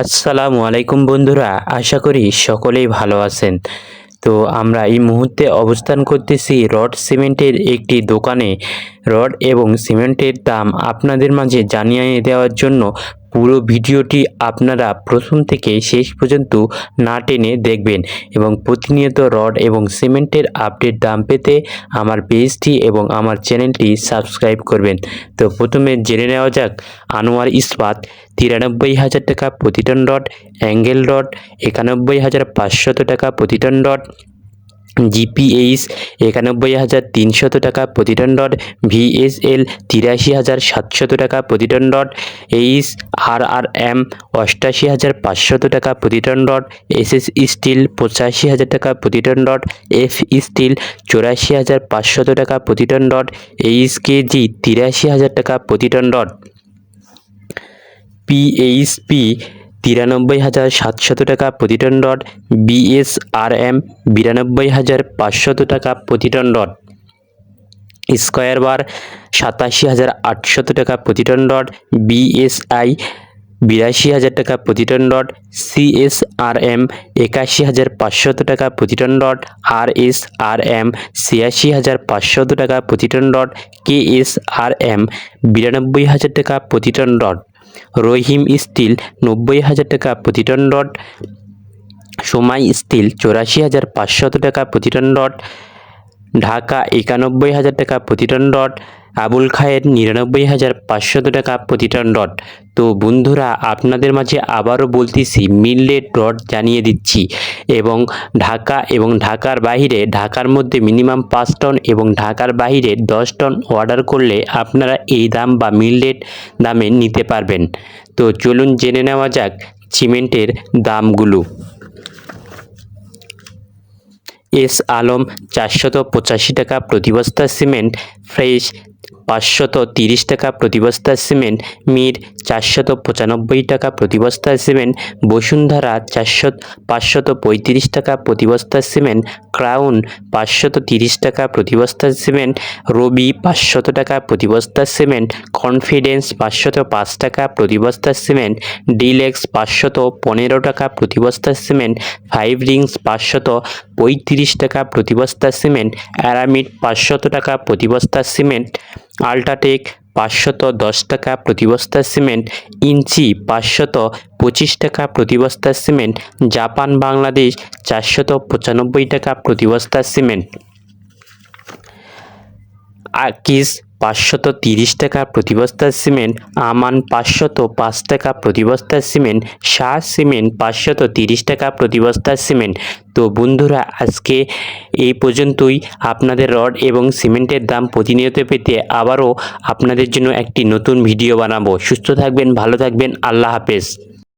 আসসালামু আলাইকুম বন্ধুরা, আশা করি সকলেই ভালো আছেন। তো আমরা এই মুহূর্তে অবস্থান করতেছি রড সিমেন্টের একটি দোকানে। রড এবং সিমেন্টের দাম আপনাদের মাঝে জানিয়ে দেওয়ার জন্য পুরো ভিডিওটি আপনারা প্রথম থেকে শেষ পর্যন্ত না টেনে দেখবেন এবং প্রতিনিয়ত রড এবং সিমেন্টের আপডেট দাম পেতে আমার পেজটি এবং আমার চ্যানেলটি সাবস্ক্রাইব করবেন। তো প্রথমে জেনে নেওয়া যাক, আনোয়ার ইস্পাত, তিরানব্বই হাজার টাকা প্রতি টন রড, অ্যাঙ্গেল রড, একানব্বই হাজার পাঁচশত টাকা প্রতি টন রড জিপিএইচ একানব্বই হাজার তিনশত টাকা প্রতি টন রড ভিএসএল তিরাশি হাজার সাতশত টাকা প্রতি ton rod H R R M অষ্টাশি হাজার পাঁচশত টাকা প্রতি টন রড এসএস স্টিল পঁচাশি হাজার টাকা প্রতি টন রড এফ স্টিল চৌরাশি হাজার পাঁচশত টাকা প্রতি টন রড এইচ কেজি তিরাশি হাজার টাকা প্রতি টন রড পিএইচপি তিরানব্বই হাজার সাতশত টাকা প্রতি টন রড বিএসআরএম বিরানব্বই হাজার পাঁচশত টাকা প্রতি টন রড। স্কোয়ার বার, সাতাশি হাজার আটশত টাকা প্রতি টন রড বিএসআই বিরাশি হাজার টাকা প্রতি টন রড সিএসআরএম একাশি হাজার পাঁচশত টাকা প্রতি ton rod R S R M ছিয়াশি হাজার পাঁচশত টাকা প্রতি ton rod K S R M বিরানব্বই হাজার টাকা প্রতি টন রড। রহিম স্টিল নব্বই হাজার টাকা প্রতি টন রড সোমাই স্টিল চৌরাশি হাজার পাঁচশত টাকা প্রতি টন ঢাকা একানব্বই হাজার টাকা প্রতি টন রড আবুল খায়ের নিরানব্বই হাজার পাঁচশত টাকা প্রতি টন রড তো বন্ধুরা, আপনাদের মাঝে আবারও বলতেছি মিললেট রড জানিয়ে দিচ্ছি এবং ঢাকা এবং ঢাকার বাইরে, ঢাকার মধ্যে মিনিমাম পাঁচ টন এবং ঢাকার বাইরে দশ টন অর্ডার করলে আপনারা এই দাম বা মিললেট দামে নিতে পারবেন। তো চলুন জেনে নেওয়া যাক সিমেন্টের দামগুলো। এস আলম চারশত পঁচাশি টাকা প্রতিবস্তা সিমেন্ট ফ্রেশ পাঁচশত তিরিশ টাকা প্রতি বস্তা সিমেন্ট, মির চারশত পঁচানব্বই টাকা প্রতি বস্তা সিমেন্ট, বসুন্ধরা চারশো পাঁচশত পঁয়ত্রিশ টাকা প্রতি বস্তা সিমেন্ট, ক্রাউন পাঁচশত তিরিশ টাকা প্রতি বস্তা সিমেন্ট, রবি পাঁচশত টাকা প্রতি বস্তা সিমেন্ট, কনফিডেন্স পাঁচশত পাঁচ টাকা প্রতি বস্তা সিমেন্ট, ডিলেক্স পাঁচশত পনেরো টাকা প্রতি বস্তা সিমেন্ট, ফাইভ রিংস পাঁচশত পঁয়ত্রিশ টাকা প্রতি বস্তা সিমেন্ট, অ্যারামিড পাঁচশত টাকা প্রতি বস্তা সিমেন্ট আল্ট্রাটেক পাঁচশত দশ টাকা প্রতি বস্তা সিমেন্ট, ইঞ্চি পাঁচশত পঁচিশ টাকা প্রতি বস্তা সিমেন্ট, জাপান, বাংলাদেশ চারশত পঁচানব্বই টাকা প্রতি বস্তা সিমেন্ট। আকিস পাঁচশত তিরিশ টাকা প্রতি বস্তা সিমেন্ট, আমান পাঁচশত পাঁচ টাকা প্রতি বস্তা সিমেন্ট শাহ সিমেন্ট পাঁচশত তিরিশ টাকা প্রতি বস্তা সিমেন্ট। তো বন্ধুরা, আজকে এই পর্যন্তই। আপনাদের রড এবং সিমেন্টের দাম প্রতিনিয়ত পেতে আবারও আপনাদের জন্য একটি নতুন ভিডিও বানাবো। সুস্থ থাকবেন, ভালো থাকবেন, আল্লাহ হাফেজ।